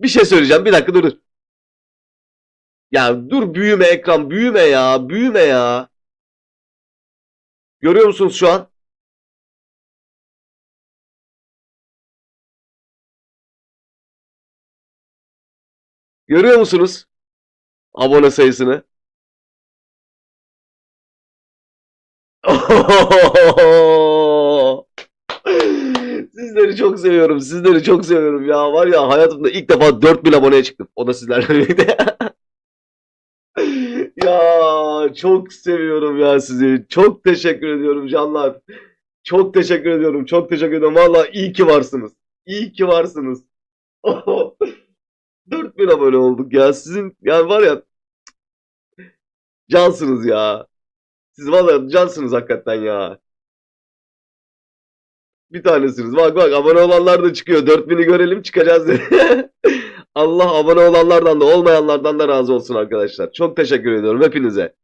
Bir şey söyleyeceğim. Bir dakika dur dur. Ya dur büyüme ekran büyüme ya büyüme ya. Görüyor musunuz şu an? Görüyor musunuz? Abone sayısını. Sizleri çok seviyorum. Sizleri çok seviyorum ya. Var ya hayatımda ilk defa 4000 aboneye çıktım. O da sizlerle birlikte. ya çok seviyorum ya sizi. Çok teşekkür ediyorum canlar. Çok teşekkür ediyorum. Çok teşekkür ediyorum. Valla iyi ki varsınız. İyi ki varsınız. 4000 abone olduk ya. Sizin yani var ya cansınız ya. Siz valla cansınız hakikaten ya. Bir tanesiniz. Bak bak abone olanlar da çıkıyor. 4000'i görelim çıkacağız dedi. Allah abone olanlardan da olmayanlardan da razı olsun arkadaşlar. Çok teşekkür ediyorum hepinize.